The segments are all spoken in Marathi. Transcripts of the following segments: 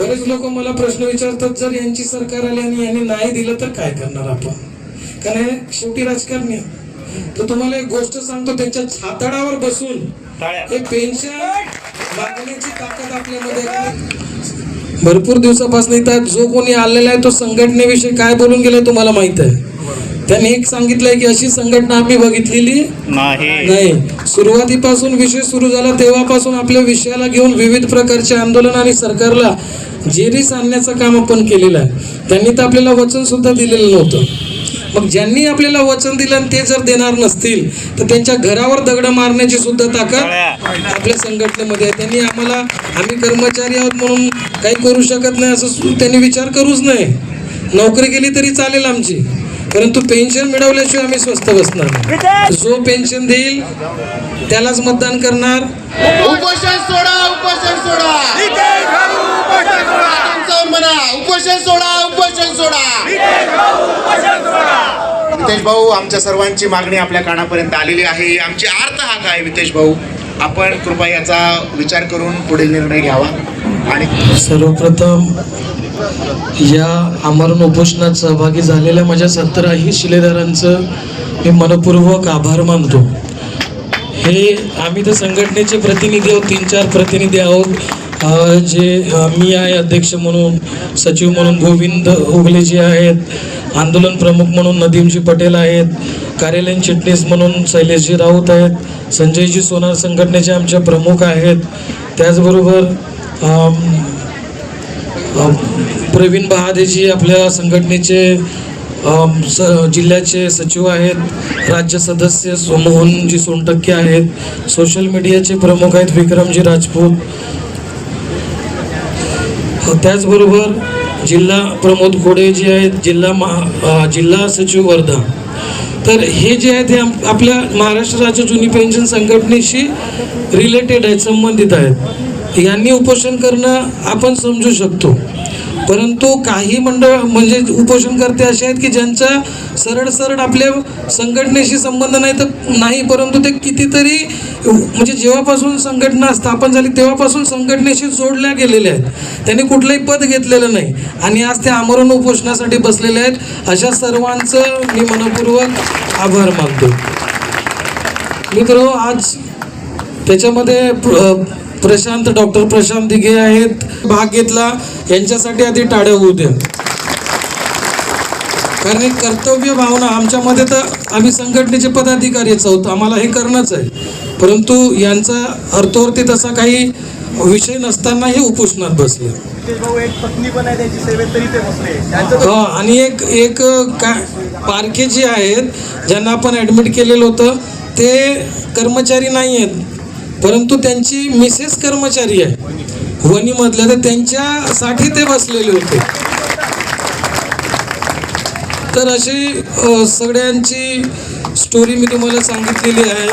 बरेच लोक मला प्रश्न विचारतात जर यांची सरकार आली आणि यांनी नाही दिलं तर काय करणार आपण? कारण शेवटी राजकारणी. तर तुम्हाला एक गोष्ट सांगतो त्यांच्या छाताडावर बसून हे पेन्शन मागण्याची ताकद आपल्यामध्ये. भरपूर दिवसापासून इथं जो कोणी आलेला आहे तो संघटनेविषयी काय बोलून गेलाय तुम्हाला माहीत आहे. त्यांनी एक सांगितलंय की अशी संघटना आम्ही बघितलेली नाही. सुरुवातीपासून विषय सुरू झाला तेव्हापासून आपल्या विषयाला घेऊन विविध प्रकारचे आंदोलन आणि सरकारला जेरीस आणण्याचं काम आपण केलेलं आहे. त्यांनी तर आपल्याला वचन सुद्धा दिलेलं नव्हतं. मग ज्यांनी आपल्याला वचन दिलं आणि ते जर देणार नसतील तर त्यांच्या घरावर दगड मारण्याची सुद्धा ताकद आपल्या संघटनेमध्ये आहे. त्यांनी आम्हाला आम्ही कर्मचारी आहोत म्हणून काही करू शकत नाही असं त्यांनी विचार करूच नाही नोकरी केली तरी चालेल आमची. परंतु पेन्शन मिळवल्याशिवाय आम्ही स्वस्त बसणार नाही. जो पेन्शन देईल त्यालाच मतदान करणार. उपोषण सोडा उपोषण सोडा. म्हणा उपोषण सोडा उपोषण सोडा. वितेश भाऊ आमच्या सर्वांची मागणी आपल्या कानापर्यंत आलेली आहे. आमची अर्थ हा काय वितेश भाऊ. आपण कृपया याचा विचार करून पुढील निर्णय घ्यावा. आणि सर्वप्रथम या आमरण उपोषणात सहभागी झालेल्या माझ्या सतराही शिलेदारांचं मी मनपूर्वक आभार मानतो. हे आम्ही तर संघटनेचे प्रतिनिधी आहोत तीन चार प्रतिनिधी आहोत. जे मी आहे अध्यक्ष म्हणून सचिव म्हणून गोविंद उगलेजी आहेत आंदोलन प्रमुख म्हणून नदीमजी पटेल आहेत कार्यालयीन चिटणीस म्हणून शैलेशजी राऊत आहेत संजयजी सोनार संघटनेचे आमच्या प्रमुख आहेत. त्याचबरोबर प्रवीण बहादेजी आपल्या संघटनेचे स जिल्ह्याचे सचिव आहेत राज्य सदस्य मोहनजी सोनटक्के आहेत सोशल मीडियाचे प्रमुख आहेत विक्रमजी राजपूत. त्याचबरोबर जिल्हा प्रमोद घोडे जे आहेत जिल्हा महा जिल्हा सचिव वर्धा. तर हे जे आहेत हे आपल्या महाराष्ट्र राज्य जुनी पेन्शन संघटनेशी रिलेटेड आहेत संबंधित आहेत. यांनी उपोषण करणं आपण समजू शकतो. परंतु काही मंडळ म्हणजे उपोषणकर्ते असे आहेत की ज्यांचा सरळ सरळ आपल्या संघटनेशी संबंध नाही तर नाही परंतु ते कितीतरी म्हणजे जेव्हापासून संघटना स्थापन झाली तेव्हापासून संघटनेशी जोडल्या गेलेल्या आहेत. त्यांनी कुठलंही पद घेतलेलं नाही आणि आज ते आमरण उपोषणासाठी बसलेले आहेत. अशा सर्वांचं मी मनपूर्वक आभार मानतो. मित्र आज त्याच्यामध्ये प्रशांत डॉक्टर प्रशांत दिघे आहेत. भाग घेतला. यांच्यासाठी आधी टाळ्या होऊ द्या. कारण एक कर्तव्य भावना आमच्यामध्ये तर आम्ही संघटनेचे पदाधिकारीच आहोत आम्हाला हे करणंच आहे. परंतु यांचा अर्थवरती तसा काही विषय नसताना हे उपोषणात बसले. हा आणि एक एक काय पारखे जे आहेत ज्यांना आपण ॲडमिट केलेलं होतं ते कर्मचारी नाही आहेत. परंतु त्यांची मिसेस कर्मचारी आहे. वणीमधल्या तर त्यांच्यासाठी ते बसलेले होते. तर अशी सगळ्यांची स्टोरी मी तुम्हाला सांगितलेली आहे.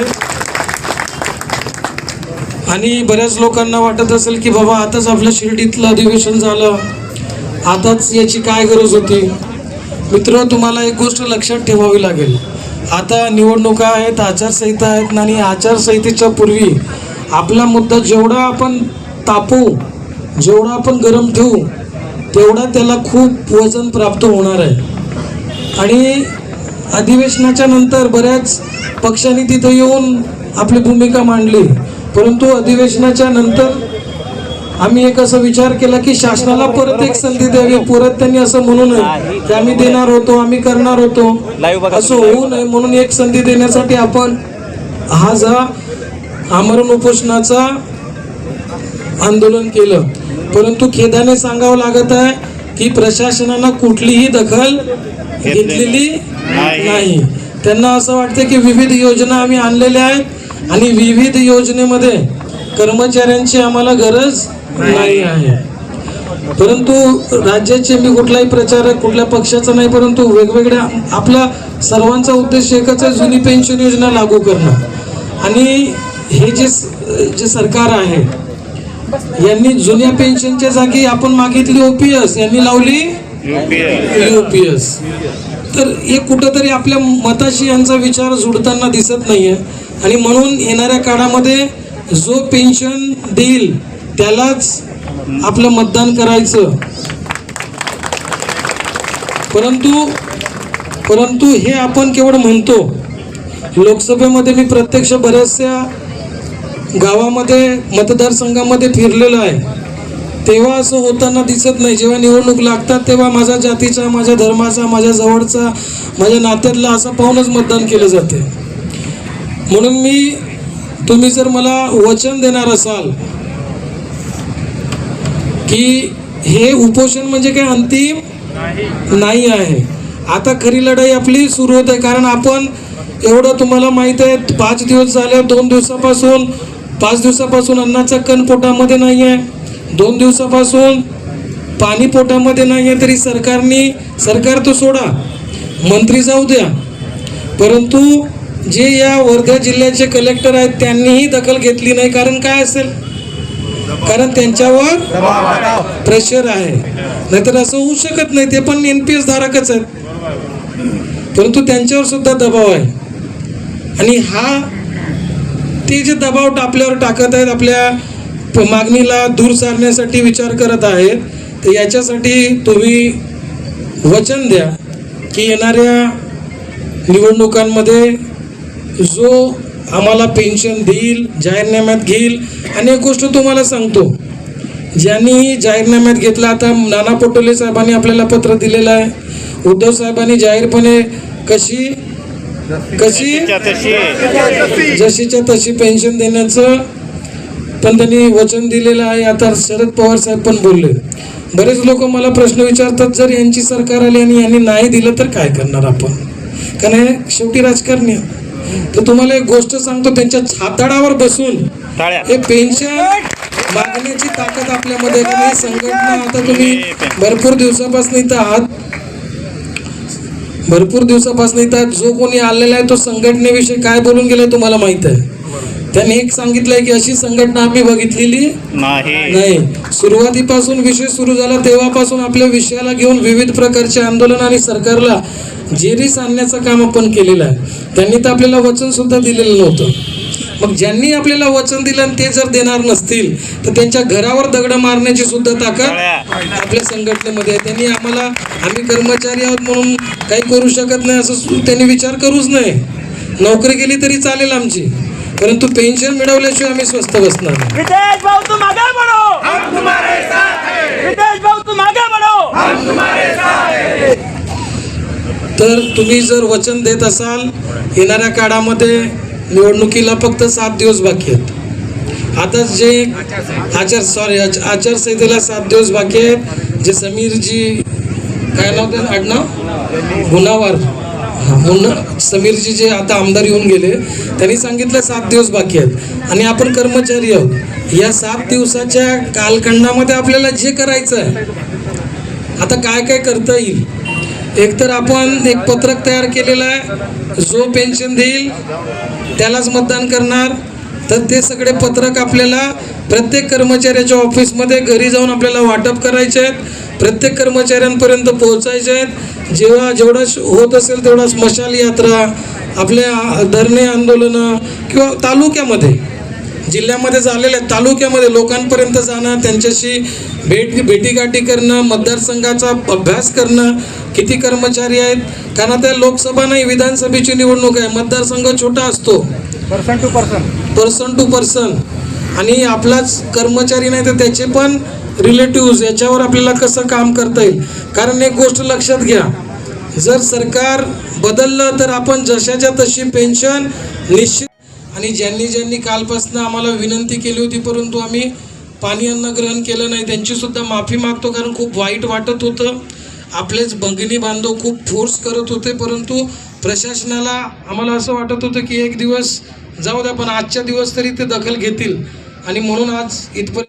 आणि बऱ्याच लोकांना वाटत असेल की बाबा आताच आपल्या शिर्डीतलं अधिवेशन झालं. आताच याची काय गरज होती? मित्र तुम्हाला एक गोष्ट लक्षात ठेवावी लागेल. आता निवडणुका आहेत आचारसंहिता आहेत आणि आचारसंहितेच्या पूर्वी आपला मुद्दा जेवढा आपण तापू जेवढा आपण गरम ठेवू तेवढा त्याला खूप वजन प्राप्त होणार आहे. आणि अधिवेशनाच्या नंतर बऱ्याच पक्षांनी तिथं येऊन आपली भूमिका मांडली. परंतु अधिवेशनाच्या नंतर आम्ही एक असा विचार केला की शासनाला परत एक संधी द्यावी. परत त्यांनी असं म्हणू नये की आम्ही देणार होतो आम्ही करणार होतो. असं होऊ नये म्हणून एक संधी देण्यासाठी आपण हा जा आमरण उपोषणाचा आंदोलन केलं. परंतु खेदाने सांगावं लागत आहे की प्रशासनानं कुठलीही दखल घेतलेली नाही. त्यांना असं वाटतं की विविध योजना आम्ही आणलेल्या आहेत आणि विविध योजनेमध्ये कर्मचाऱ्यांची आम्हाला गरज नाही आहे. परंतु राज्याचे मी कुठलाही प्रचारक कुठल्या पक्षाचा नाही परंतु वेगवेगळ्या आपला सर्वांचा उद्देश एकच आहे जुनी पेन्शन योजना लागू करणं. आणि हे जे जे सरकार आहे यांनी जुन्या पेन्शनच्या जागी आपण मागितली ओपीएस यांनी लावली युपीएस तर हे कुठंतरी आपल्या मताशी यांचा विचार जुडताना दिसत नाहीये. आणि म्हणून येणाऱ्या काळामध्ये जो पेन्शन देईल त्यालाच आपलं मतदान करायचं. परंतु परंतु हे आपण केवळ म्हणतो लोकसभेमध्ये मी प्रत्यक्ष बऱ्याचशा गावामध्ये मतदारसंघामध्ये फिरलेलो आहे. तेव्हा असं होताना दिसत नाही. जेव्हा निवडणूक लागतात तेव्हा माझ्या जातीचा माझ्या धर्माचा माझ्या जवळचा माझ्या नात्यातला असं पाहूनच मतदान केलं जाते. म्हणून मी तुम्ही जर मला वचन देणार असाल की हे उपोषण म्हणजे काय अंतिम? नाही. आहे. आता खरी लढाई आपली सुरू होत आहे कारण आपण एवढं तुम्हाला माहीत आहे पाच दिवस झाले दोन दिवसापासून पाच दिवसापासून अन्नाचा कण पोटामध्ये नाही आहे. दोन दिवसापासून पाणी पोटामध्ये नाही आहे तरी सरकारने सरकार तो सोडा मंत्री जाऊ द्या. परंतु जे या वर्धा जिल्ह्याचे कलेक्टर आहेत त्यांनीही दखल घेतली नाही. कारण काय असेल? कारण त्यांच्यावर प्रेशर आहे. नाहीतर असं होऊ शकत नाही. ते पण एन पी एस धारकच आहेत. परंतु त्यांच्यावर सुद्धा दबाव आहे. आणि हा ते जे दबाव आपल्यावर टाकत आहेत आपल्या मागणीला दूर सारण्यासाठी विचार करत आहेत तर याच्यासाठी तुम्ही वचन द्या की येणाऱ्या निवडणुकांमध्ये जो आम्हाला पेन्शन देईल जाहीरनाम्यात घेईल अनेक गोष्ट तुम्हाला सांगतो. ज्यांनी जाहीरनाम्यात घेतला आता नाना पटोले साहेबांनी आपल्याला पत्र दिलेलं आहे. उद्धव साहेबांनी जाहीरपणे कशी कशी जशीच्या तशी पेन्शन देण्याचं पण त्यांनी वचन दिलेलं आहे. आता शरद पवार साहेब पण बोलले. बरेच लोक मला प्रश्न विचारतात जर यांची सरकार आली आणि यांनी नाही दिलं तर काय करणार आपण? कारण शेवटी राजकारणी आहे. तर तुम्हाला एक गोष्ट सांगतो त्यांच्या छाताडावर बसून हे पेन्शन मागण्याची ताकद आपल्यामध्ये संघटना आता तुम्ही भरपूर दिवसापासून इथं आहात. भरपूर दिवसापासून इथं जो कोणी आलेला आहे तो संघटनेविषयी काय बोलून गेलाय तुम्हाला माहीत आहे? त्यांनी एक सांगितलंय की अशी संघटना आम्ही बघितलेली नाही. नाही. सुरुवातीपासून विषय सुरू झाला तेव्हापासून आपल्या विषयाला घेऊन विविध प्रकारचे आंदोलन आणि सरकारला जेरीस आणण्याचं काम आपण केलेलं आहे. त्यांनी तर आपल्याला वचन सुद्धा दिलेलं नव्हतं. मग ज्यांनी आपल्याला वचन दिलं आणि ते जर देणार नसतील तर त्यांच्या घरावर दगड मारण्याची सुद्धा ताकद आपल्या संघटनेमध्ये आहे. त्यांनी आम्हाला आम्ही कर्मचारी आहोत म्हणून काही करू शकत नाही असं त्यांनी विचार करूच नाही नोकरी केली तरी चालेल आमची. परंतु पेन्शन मिळवल्याशिवाय आम्ही स्वस्त बसणार नाही. विदेश भाऊ तुम आगे बढ़ो हम तुम्हारे साथ हैं. विदेश भाऊ तुम आगे बढ़ो तर तुम्ही जर वचन देत असाल येणाऱ्या काळामध्ये निवडणुकीला फक्त सात दिवस बाकी आहेत. आता जे आचार सॉरी आचारसंहितेला सात दिवस बाकी आहेत जे समीरजी काय नाव त्याचं? आडनाव? गुन्हावार म्हणून समीरजी जे आता आमदार येऊन गेले त्यांनी सांगितलं सात दिवस बाकी आहेत. आणि आपण कर्मचारी आहोत. या सात दिवसाच्या कालखंडामध्ये आपल्याला जे करायचं आहे आता काय काय करता येईल? एकतर आपण एक पत्रक तयार केलेलं आहे जो पेन्शन देईल त्यालाच मतदान करणार. तर ते सगळे पत्रक आपल्याला प्रत्येक कर्मचाऱ्याच्या ऑफिसमध्ये घरी जाऊन आपल्याला वाटप करायचे आहेत. प्रत्येक कर्मचाऱ्यांपर्यंत पोहोचायचे आहेत. जेव्हा जेवढं श- होत असेल तेवढा स्मशाल यात्रा आपल्या धरणे आंदोलनं किंवा तालुक्यामध्ये जिल्ह्यामध्ये झालेल्या आहेत. तालुक्यामध्ये लोकांपर्यंत जाणं त्यांच्याशी भेट भेटीगाठी करणं मतदारसंघाचा अभ्यास करणं किती कर्मचारी आहेत. कारण आता लोकसभा नाही विधानसभेची निवडणूक आहे. मतदारसंघ छोटा असतो. Person to person person to person आणि आपलाच कर्मचारी नाही तर त्याचे पण रिलेटिव्ज याच्यावर आपल्याला कसं काम करता येईल? कारण एक गोष्ट लक्षात घ्या. जर सरकार बदललं तर आपण जशाच्या तशी पेन्शन निश्चित आणि ज्यांनी ज्यांनी कालपासून आम्हाला विनंती केली होती परंतु आम्ही पाणी अन्न ग्रहण केलं नाही त्यांचीसुद्धा माफी मागतो कारण खूप वाईट वाटत होतं. आपलेच भगिनी बांधव खूप फोर्स करत होते परंतु प्रशासनाला आम्हाला असं वाटत होतं की एक दिवस जाऊ द्या पण आजच्या दिवस तरी ते दखल घेतील. आणि म्हणून आज इथपर्यंत